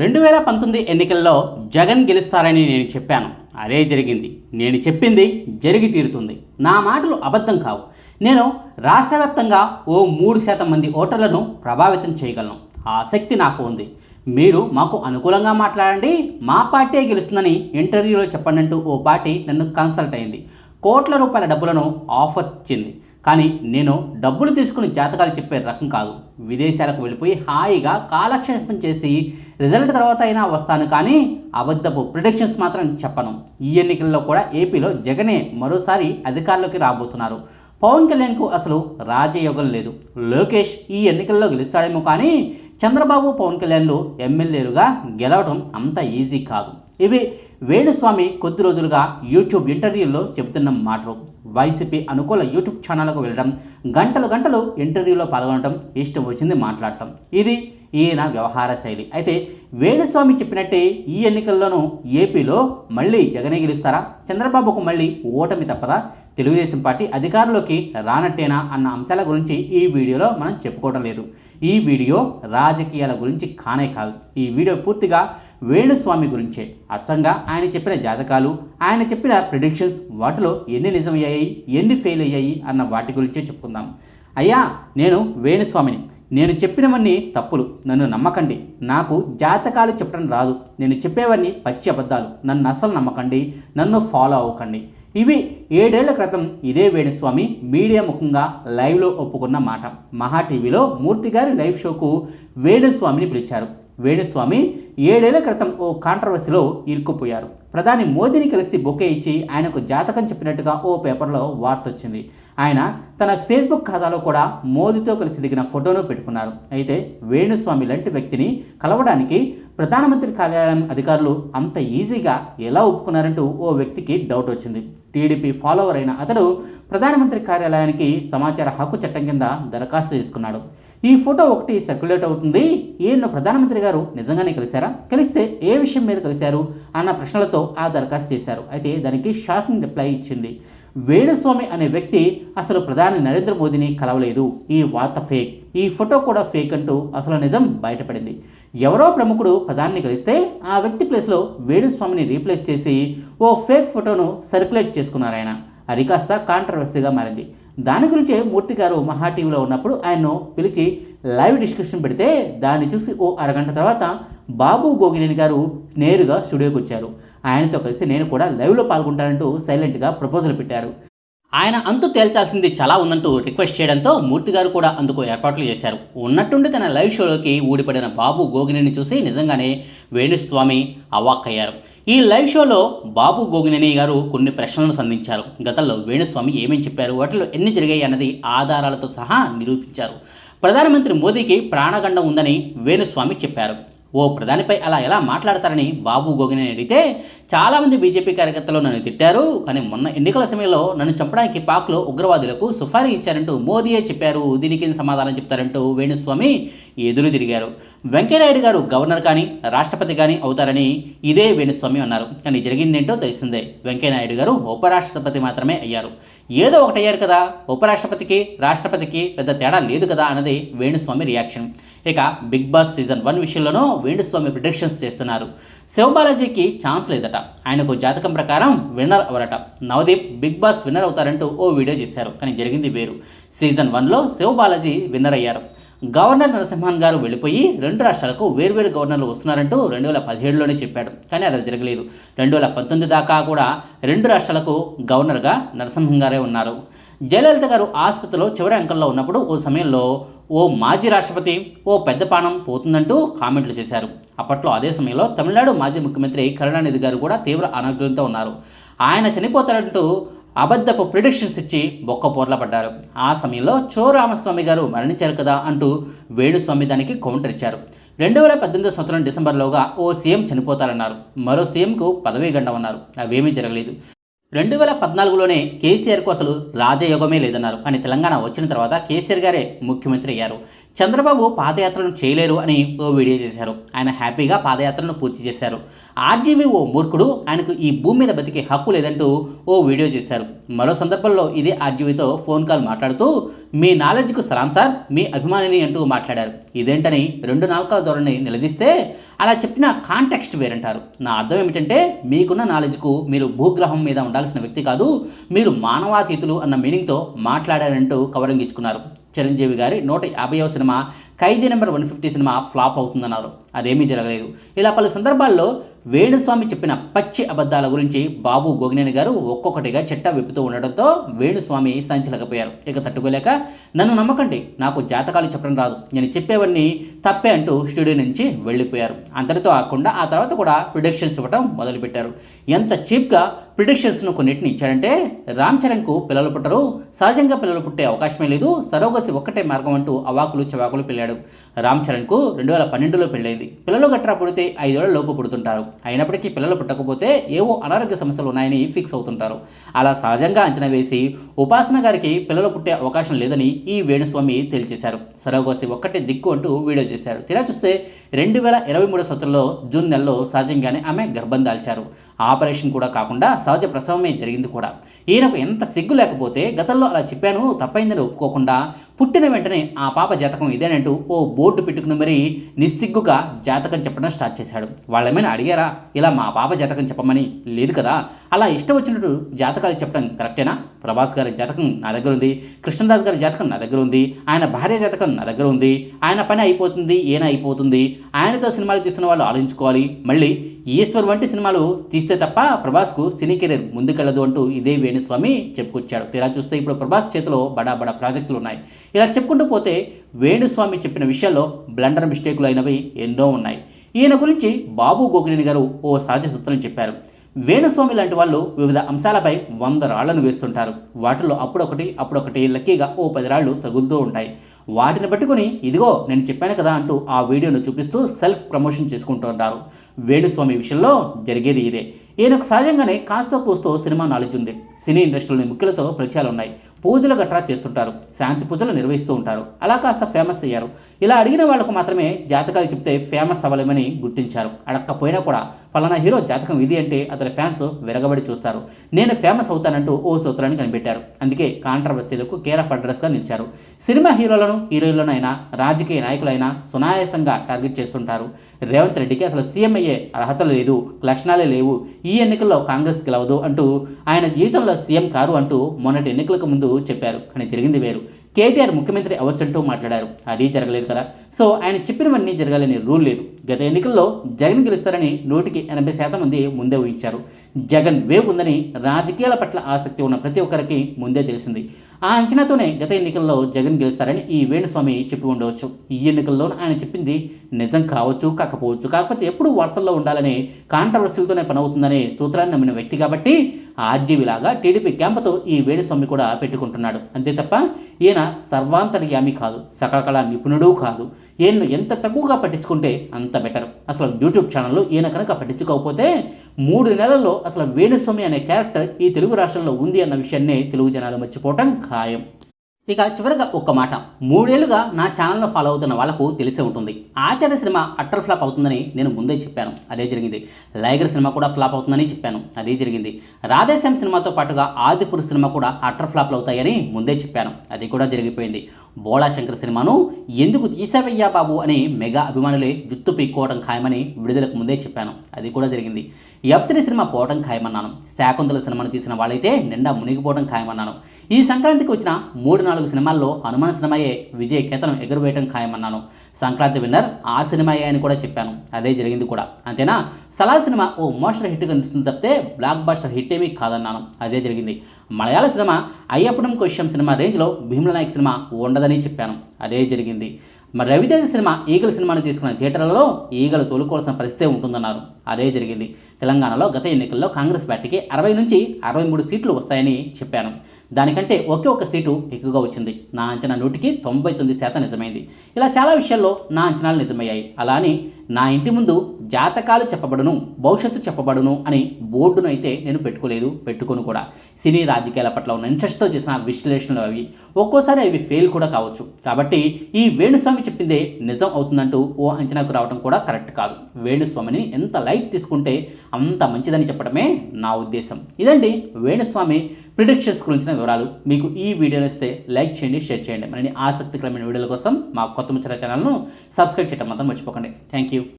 రెండు వేల పంతొమ్మిది ఎన్నికల్లో జగన్ గెలుస్తారని నేను చెప్పాను. అదే జరిగింది. నేను చెప్పింది జరిగి తీరుతుంది. నా మాటలు అబద్ధం కావు. నేను రాష్ట్ర వ్యాప్తంగా ఓ మూడు శాతం మంది ఓటర్లను ప్రభావితం చేయగలను. ఆ శక్తి నాకు ఉంది. మీరు మాకు అనుకూలంగా మాట్లాడండి. మా పార్టీ గెలుస్తుందని ఇంటర్వ్యూలో చెప్పండి అంటూ ఓ పార్టీ నన్ను కన్సల్ట్ అయింది. కోట్ల రూపాయల డబ్బులను ఆఫర్ ఇచ్చింది. కానీ నేను డబ్బులు తీసుకుని జాతకాలు చెప్పే రకం కాదు. విదేశాలకు వెళ్ళిపోయి హాయిగా కాలక్షేపం చేసి రిజల్ట్ తర్వాత అయినా వస్తాను కానీ అబద్ధపు ప్రిడిక్షన్స్ మాత్రం చెప్పను. ఈ ఎన్నికల్లో కూడా ఏపీలో జగనే మరోసారి అధికారంలోకి రాబోతున్నారు. పవన్ కళ్యాణ్కు అసలు రాజయోగం లేదు. లోకేష్ ఈ ఎన్నికల్లో గెలుస్తాడేమో కానీ చంద్రబాబు పవన్ కళ్యాణ్లు ఎమ్మెల్యేలుగా గెలవడం అంత ఈజీ కాదు. ఇవి వేణుస్వామి కొద్ది రోజులుగా యూట్యూబ్ ఇంటర్వ్యూల్లో చెబుతున్న మాటలు. వైసీపీ అనుకూల యూట్యూబ్ ఛానళ్ళకు వెళ్ళడం గంటలు గంటలు ఇంటర్వ్యూలో పాల్గొనడం ఇష్టం వచ్చింది మాట్లాడటం. ఇది ఈయన వ్యవహార శైలి. అయితే వేణుస్వామి చెప్పినట్టే ఈ ఎన్నికల్లోనూ ఏపీలో మళ్ళీ జగనే గెలుస్తారా? చంద్రబాబుకు మళ్ళీ ఓటమి తప్పదా? తెలుగుదేశం పార్టీ అధికారంలోకి రానట్టేనా అన్న అంశాల గురించి ఈ వీడియోలో మనం చెప్పుకోవడం లేదు. ఈ వీడియో రాజకీయాల గురించి కానే కాదు. ఈ వీడియో పూర్తిగా వేణుస్వామి గురించే. అచ్చంగా ఆయన చెప్పిన జాతకాలు ఆయన చెప్పిన ప్రిడిక్షన్స్ వాటిలో ఎన్ని నిజమయ్యాయి ఎన్ని ఫెయిల్ అయ్యాయి అన్న వాటి గురించే చెప్పుకుందాం. అయ్యా నేను వేణుస్వామిని. నేను చెప్పినవన్నీ తప్పులు. నన్ను నమ్మకండి. నాకు జాతకాలు చెప్పడం రాదు. నేను చెప్పేవన్నీ పచ్చి అబద్ధాలు. నన్ను అస్సలు నమ్మకండి. నన్ను ఫాలో అవ్వకండి. ఇవి ఏడేళ్ళ క్రితం ఇదే వేణుస్వామి మీడియా ముఖంగా లైవ్లో ఒప్పుకున్న మాట. మహా టీవీలో మూర్తి గారి లైవ్ షోకు వేణుస్వామిని పిలిచారు. వేణుస్వామి ఏడేళ్ళ క్రితం ఓ కాంట్రవర్సీలో ఇరుక్కుపోయారు. ప్రధాని మోదీని కలిసి బొకే ఇచ్చి ఆయనకు జాతకం చెప్పినట్టుగా ఓ పేపర్లో వార్త వచ్చింది ఆయన తన ఫేస్బుక్ ఖాతాలో కూడా మోదీతో కలిసి దిగిన ఫోటోను పెట్టుకున్నారు. అయితే వేణుస్వామి లాంటి వ్యక్తిని కలవడానికి ప్రధానమంత్రి కార్యాలయం అధికారులు అంత ఈజీగా ఎలా ఒప్పుకున్నారంటూ ఓ వ్యక్తికి డౌట్ వచ్చింది. టీడీపీ ఫాలోవర్ అయిన అతడు ప్రధానమంత్రి కార్యాలయానికి సమాచార హక్కు చట్టం కింద దరఖాస్తు చేసుకున్నాడు. ఈ ఫోటో ఒకటి సర్క్యులేట్ అవుతుంది. ఈయన్ను ప్రధానమంత్రి గారు నిజంగానే కలిశారా? కలిస్తే ఏ విషయం మీద కలిశారు? అన్న ప్రశ్నలతో ఆ దరఖాస్తు చేశారు. అయితే దానికి షాకింగ్ రిప్లై ఇచ్చింది. వేణుస్వామి అనే వ్యక్తి అసలు ప్రధాని నరేంద్ర మోదీని కలవలేదు. ఈ వార్త ఫేక్. ఈ ఫోటో కూడా ఫేక్ అంటూ అసలు నిజం బయటపడింది. ఎవరో ప్రముఖుడు ప్రధాని కలిస్తే ఆ వ్యక్తి ప్లేస్లో వేణుస్వామిని రీప్లేస్ చేసి ఓ ఫేక్ ఫోటోను సర్క్యులేట్ చేసుకున్నారు ఆయన. అది కాస్త కాంట్రవర్సీగా మారింది. దాని గురించే మూర్తి గారు మహా టీవీలో ఉన్నప్పుడు ఆయన్ను పిలిచి లైవ్ డిస్కషన్ పెడితే దాన్ని చూసి ఓ అరగంట తర్వాత బాబు గోగినేని గారు నేరుగా స్టూడియోకి వచ్చారు. ఆయనతో కలిసి నేను కూడా లైవ్లో పాల్గొంటానంటూ సైలెంట్గా ప్రపోజల్ పెట్టారు. ఆయన అంతు తేల్చాల్సింది చాలా ఉందంటూ రిక్వెస్ట్ చేయడంతో మూర్తి గారు కూడా అందుకు ఏర్పాట్లు చేశారు. ఉన్నట్టుండి తన లైవ్ షోలోకి ఊడిపడిన బాబు గోగినేని చూసి నిజంగానే వేణుస్వామి అవాక్కయ్యారు. ఈ లైవ్ షోలో బాబు గోగినేని గారు కొన్ని ప్రశ్నలను సంధించారు. గతంలో వేణుస్వామి ఏమేమి చెప్పారు? వాటిలో ఎన్ని జరిగాయి అన్నది ఆధారాలతో సహా నిరూపించారు. ప్రధానమంత్రి మోదీకి ప్రాణగండం ఉందని వేణుస్వామి చెప్పారు. ఓ ప్రధానిపై అలా ఎలా మాట్లాడతారని బాబు గోగిని అడిగితే చాలామంది బీజేపీ కార్యకర్తలు నన్ను తిట్టారు కానీ మొన్న ఎన్నికల సమయంలో నన్ను చంపడానికి పాక్లో ఉగ్రవాదులకు సుఫారీ ఇచ్చారంటూ మోదీయే చెప్పారు. దీనికి సమాధానం చెప్తారంటూ వేణుస్వామి ఎదురు తిరిగారు. వెంకయ్యనాయుడు గారు గవర్నర్ కానీ రాష్ట్రపతి కానీ అవుతారని ఇదే వేణుస్వామి అన్నారు. కానీ జరిగిందేంటో తెలిసిందే. వెంకయ్యనాయుడు గారు ఉపరాష్ట్రపతి మాత్రమే అయ్యారు. ఏదో ఒకటయ్యారు కదా. ఉపరాష్ట్రపతికి రాష్ట్రపతికి పెద్ద తేడా లేదు కదా అన్నది వేణుస్వామి రియాక్షన్. ఇక బిగ్ బాస్ సీజన్ వన్ విషయంలోనూ వేణుస్వామి ప్రిడిక్షన్స్ చేస్తున్నారు. శివబాలాజీకి ఛాన్స్ లేదట. ఆయనకు జాతకం ప్రకారం విన్నర్ అవరట. నవదీప్ బిగ్ బాస్ విన్నర్ అవుతారంటూ ఓ వీడియో చేశారు. కానీ జరిగింది వేరు. సీజన్ వన్లో శివబాలాజీ విన్నర్ అయ్యారు. గవర్నర్ నరసింహన్ గారు వెళ్ళిపోయి రెండు రాష్ట్రాలకు వేర్వేరు గవర్నర్లు వస్తున్నారంటూ రెండు వేల పదిహేడులోనే చెప్పాడు. కానీ అది జరగలేదు. రెండు వేల పంతొమ్మిది దాకా కూడా రెండు రాష్ట్రాలకు గవర్నర్గా నరసింహన్ గారే ఉన్నారు. జయలలిత గారు ఆసుపత్రిలో చివరి అంకంలో ఉన్నప్పుడు ఓ సమయంలో ఓ మాజీ రాష్ట్రపతి ఓ పెద్ద పానం పోతుందంటూ కామెంట్లు చేశారు. అప్పట్లో అదే సమయంలో తమిళనాడు మాజీ ముఖ్యమంత్రి కరుణానిధి గారు కూడా తీవ్ర అనారోగ్యంతో ఉన్నారు. ఆయన చనిపోతారంటూ అబద్ధపు ప్రిడిక్షన్స్ ఇచ్చి బొక్క పోర్ల పడ్డారు. ఆ సమయంలో చో రామస్వామి గారు మరణించారు కదా అంటూ వేణుస్వామి దానికి కౌంటర్ ఇచ్చారు. రెండు వేల పద్దెనిమిది సంవత్సరం డిసెంబర్లోగా ఓ సీఎం చనిపోతారన్నారు. మరో సీఎంకు పదవీ గండం అన్నారు. అవేమీ జరగలేదు. రెండు వేల పద్నాలుగులోనే కేసీఆర్కు అసలు రాజయోగమే లేదన్నారు. అని తెలంగాణ వచ్చిన తర్వాత కేసీఆర్ గారే ముఖ్యమంత్రి అయ్యారు. చంద్రబాబు పాదయాత్రను చేయలేరు అని ఓ వీడియో చేశారు. ఆయన హ్యాపీగా పాదయాత్రను పూర్తి చేశారు. ఆర్జీవీ ఓ మూర్ఖుడు ఆయనకు ఈ భూమి మీద బతికే హక్కు లేదంటూ ఓ వీడియో చేశారు. మరో సందర్భంలో ఇదే ఆర్జీవీతో ఫోన్ కాల్ మాట్లాడుతూ మీ నాలెడ్జ్కు సలాం సార్ మీ అభిమానిని అంటూ మాట్లాడారు. ఇదేంటని రెండు నాలుకల ధోరణి నిలదీస్తే అలా చెప్పిన కాంటెక్స్ట్ వేరంటారు. నా అర్థం ఏమిటంటే మీకున్న నాలెడ్జ్కు మీరు భూగ్రహం మీద ఉండాల్సిన వ్యక్తి కాదు మీరు మానవాతీతులు అన్న మీనింగ్తో మాట్లాడారంటూ కవరింగ్ ఇచ్చుకున్నారు. చిరంజీవి గారి నూట యాభైవ cinema Khaidi number one fifty cinema flop అవుతుందన్నారు. అదేమీ జరగలేదు. ఇలా పలు సందర్భాల్లో వేణుస్వామి చెప్పిన పచ్చి అబద్ధాల గురించి బాబు గోగినేని గారు ఒక్కొక్కటిగా చెట్ట విప్పుతూ ఉండడంతో వేణుస్వామి సంచలకపోయారు. ఇక తట్టుకోలేక నన్ను నమ్మకండి నాకు జాతకాలు చెప్పడం రాదు. నేను చెప్పేవన్నీ తప్పే అంటూ స్టూడియో నుంచి వెళ్ళిపోయారు. అంతటితో ఆకుండా ఆ తర్వాత కూడా ప్రిడిక్షన్స్ ఇవ్వడం మొదలుపెట్టారు. ఎంత చీప్గా ప్రిడిక్షన్స్ను కొన్నిటిని ఇచ్చాడంటే రామ్ చరణ్కు పిల్లలు పుట్టరు సహజంగా పిల్లలు పుట్టే అవకాశమే లేదు సరోగసి ఒక్కటే మార్గం అంటూ అవాకులు చవాకులు పెళ్ళాడు రామ్ చరణ్కు రెండు వేల పన్నెండులో పెళ్ళైంది పిల్లలు గట్రా పుడితే ఐదేళ్ళ లోపు పుడుతుంటారు. అయినప్పటికీ పిల్లలు పుట్టకపోతే ఏవో అనారోగ్య సమస్యలు ఉన్నాయని ఫిక్స్ అవుతుంటారు. అలా సహజంగా అంచనా వేసి ఉపాసన గారికి పిల్లలు పుట్టే అవకాశం లేదని ఈ వేణుస్వామి తేల్చేశారు సరోగసి ఒక్కటే దిక్కు అంటూ వీడియో చేశారు. తీరా చూస్తే రెండు వేల ఇరవై మూడు సంవత్సరంలో జూన్ నెలలో సహజంగానే ఆమె గర్భం దాల్చారు. ఆపరేషన్ కూడా కాకుండా సహజ ప్రసవమే జరిగింది కూడా. ఈయనకు ఎంత సిగ్గు లేకపోతే గతంలో అలా చెప్పాను తప్పైందని ఒప్పుకోకుండా పుట్టిన వెంటనే ఆ పాప జాతకం ఇదేనంటూ ఓ బోర్డు పెట్టుకుని మరీ నిస్సిగ్గుగా జాతకం చెప్పడం స్టార్ట్ చేశాడు. వాళ్ళేమైనా అడిగారా ఇలా మా పాప జాతకం చెప్పమని? లేదు కదా. అలా ఇష్టం వచ్చినట్టు జాతకాలు చెప్పడం కరెక్టేనా? ప్రభాస్ గారి జాతకం నా దగ్గర ఉంది. కృష్ణరాజు గారి జాతకం నా దగ్గర ఉంది. ఆయన భార్య జాతకం నా దగ్గర ఉంది. ఆయన పని అయిపోతుంది ఏనా అయిపోతుంది. ఆయనతో సినిమాలు తీసిన వాళ్ళు ఆలోచించుకోవాలి. మళ్ళీ ఈశ్వర్ వంటి సినిమాలు తీస్తే తప్ప ప్రభాస్కు సినీ కెరీర్ ముందుకెళ్ళదు అంటూ ఇదే వేణుస్వామి చెప్పుకొచ్చాడు. ఇలా చూస్తే ఇప్పుడు ప్రభాస్ చేతిలో బడా బడా ప్రాజెక్టులు ఉన్నాయి. ఇలా చెప్పుకుంటూ పోతే వేణుస్వామి చెప్పిన విషయాల్లో బ్లండర్ మిస్టేకులు అయినవి ఎన్నో ఉన్నాయి. ఈయన గురించి బాబు గోకినేని గారు ఓ సహజ సూత్రం చెప్పారు. వేణుస్వామి లాంటి వాళ్ళు వివిధ అంశాలపై వంద రాళ్ళను వేస్తుంటారు. వాటిలో అప్పుడొకటి అప్పుడొకటి లక్కీగా ఓ పది రాళ్ళు తగులుతూ ఉంటాయి. వాటిని పట్టుకుని ఇదిగో నేను చెప్పాను కదా అంటూ ఆ వీడియోను చూపిస్తూ సెల్ఫ్ ప్రమోషన్ చేసుకుంటూ ఉంటారు వేణుస్వామి విషయంలో జరిగేది ఇదే. ఈయనకు సహజంగానే కాస్తో కూస్తో సినిమా నాలెడ్జ్ ఉంది. సినీ ఇండస్ట్రీలోని ముఖ్యులతో పరిచయాలు ఉన్నాయి పూజలు గట్రా చేస్తుంటారు. శాంతి పూజలు నిర్వహిస్తూ ఉంటారు. అలా కాస్త ఫేమస్ అయ్యారు. ఇలా అడిగిన వాళ్ళకు మాత్రమే జాతకాలు చెప్తే ఫేమస్ అవ్వలేమని గుర్తించారు. అడక్కపోయినా కూడా ఫలానా హీరో జాతకం ఇది అంటే అతని ఫ్యాన్స్ విరగబడి చూస్తారు. నేను ఫేమస్ అవుతానంటూ ఓ సూత్రాన్ని కనిపెట్టారు. అందుకే కాంట్రవర్సీలకు కేర్ ఆఫ్ అడ్రస్గా నిలిచారు. సినిమా హీరోలను హీరోయిన్లనైనా రాజకీయ నాయకులైనా సునాయాసంగా టార్గెట్ చేస్తుంటారు. రేవంత్ రెడ్డికి అసలు సీఎం అయ్యే అర్హత లేదు లక్షణాలే లేవు. ఈ ఎన్నికల్లో కాంగ్రెస్ గెలవదు అంటూ ఆయన జీవితంలో సీఎం కారు అంటూ మొన్నటి ఎన్నికలకు ముందు చెప్పారు కానీ జరిగింది వేరు. కేటీఆర్ ముఖ్యమంత్రి అవ్వచ్చంటూ మాట్లాడారు. అది జరగలేదు కదా. సో ఆయన చెప్పినవన్నీ జరగాలని రూల్ లేదు. గత ఎన్నికల్లో జగన్ గెలుస్తారని నూటికి ఎనభై శాతం మంది ముందే ఊహించారు. జగన్ వేవ్ ఉందని రాజకీయాల పట్ల ఆసక్తి ఉన్న ప్రతి ఒక్కరికి ముందే తెలిసింది. ఆ అంచనాతోనే గత ఎన్నికల్లో జగన్ గెలుస్తారని ఈ వేణుస్వామి చెప్పి ఉండవచ్చు. ఈ ఎన్నికల్లో ఆయన చెప్పింది నిజం కావచ్చు కాకపోవచ్చు కాకపోతే ఎప్పుడు వార్తల్లో ఉండాలని కాంట్రవర్సీలతోనే పనవుతుందనే సూత్రాన్ని నమ్మిన వ్యక్తి కాబట్టి ఆర్జీవిలాగా టీడీపీ క్యాంపుతో ఈ వేణుస్వామి కూడా పెట్టుకుంటున్నాడు. అంతే తప్ప ఈయన సర్వాంతర్యామి కాదు సకలకళ నిపుణుడు కాదు. ఈయన్ను ఎంత తక్కువగా పట్టించుకుంటే అంత బెటర్. అసలు యూట్యూబ్ ఛానల్లో ఈయన కనుక పట్టించుకోకపోతే మూడు నెలల్లో అసలు వేణుస్వామి అనే క్యారెక్టర్ ఈ తెలుగు రాష్ట్రంలో ఉంది అన్న విషయాన్నే తెలుగు జనాలు మర్చిపోవటం ఖాయం. ఇక చివరిగా ఒక్క మాట. మూడేళ్ళుగా నా ఛానల్ను ఫాలో అవుతున్న వాళ్ళకు తెలిసే ఉంటుంది. ఆచార్య సినిమా అట్టర్ ఫ్లాప్ అవుతుందని నేను ముందే చెప్పాను. అదే జరిగింది. లైగర్ సినిమా కూడా ఫ్లాప్ అవుతుందని చెప్పాను. అదే జరిగింది. రాధేశ్యామ్ సినిమాతో పాటుగా ఆదిపురు సినిమా కూడా అట్టర్ ఫ్లాప్లు అవుతాయని ముందే చెప్పాను. అది కూడా జరిగిపోయింది. బోళా శంకర్ సినిమాను ఎందుకు తీసావయ్యా బాబు అని మెగా అభిమానులే జుత్తు పీక్కోవడం ఖాయమని విడుదలకు ముందే చెప్పాను. అది కూడా జరిగింది. ఎఫ్ త్రీ సినిమా పోవడం ఖాయమన్నాను. శాకుంతల సినిమాను తీసిన వాళ్ళైతే నిండా మునిగిపోవడం ఖాయమన్నాను. ఈ సంక్రాంతికి వచ్చిన మూడు నాలుగు సినిమాల్లో హనుమాన్ సినిమాయే విజయ్ కేతనం ఎగురవేయటం ఖాయమన్నాను. సంక్రాంతి విన్నర్ ఆ సినిమాయే అని కూడా చెప్పాను. అదే జరిగింది కూడా. అంతేనా? సలార్ సినిమా ఓ మోషన్ హిట్గా నిలుస్తుంది తప్పితే బ్లాక్ బాస్టర్ హిట్ ఏమీ కాదన్నాను. అదే జరిగింది. మలయాళ సినిమా అయ్యప్పడం క్వశ్చన్ సినిమా రేంజ్లో భీమల నాయక్ సినిమా ఉండదని చెప్పాను. అదే జరిగింది. మరి రవితేజ సినిమా ఈగల సినిమాను తీసుకున్న థియేటర్లలో ఈగలు తోలుకోవాల్సిన పరిస్థితే ఉంటుందన్నారు. అదే జరిగింది. తెలంగాణలో గత ఎన్నికల్లో కాంగ్రెస్ పార్టీకి అరవై నుంచి అరవై మూడు సీట్లు వస్తాయని చెప్పాను. దానికంటే ఒకే ఒక సీటు ఎక్కువగా వచ్చింది. నా అంచనా నూటికి తొంభై తొమ్మిది శాతం నిజమైంది. ఇలా చాలా విషయాల్లో నా అంచనాలు నిజమయ్యాయి. అలా అని నా ఇంటి ముందు జాతకాలు చెప్పబడును భవిష్యత్తు చెప్పబడును అని బోర్డును అయితే నేను పెట్టుకోలేదు పెట్టుకోను కూడా. సినీ రాజకీయాల పట్ల ఉన్న ఇంట్రెస్ట్తో చేసిన విశ్లేషణలు అవి. ఒక్కోసారి అవి ఫెయిల్ కూడా కావచ్చు. కాబట్టి ఈ వేణుస్వామి చెప్పిందే నిజం అవుతుందంటూ ఓ అంచనాకు రావడం కూడా కరెక్ట్ కాదు. వేణుస్వామిని ఎంత లైట్ తీసుకుంటే అంత మంచిదని చెప్పడమే నా ఉద్దేశం. ఇదండి వేణుస్వామి ప్రిడిక్షన్స్ గురించిన వివరాలు మీకు ఈ వీడియోని ఇస్తే లైక్ చేయండి షేర్ చేయండి. మరిన్ని ఆసక్తికరమైన వీడియోల కోసం మా కొత్త ముచ్చట ఛానల్ను సబ్స్క్రైబ్ చేయడం మాత్రం మర్చిపోకండి. Thank you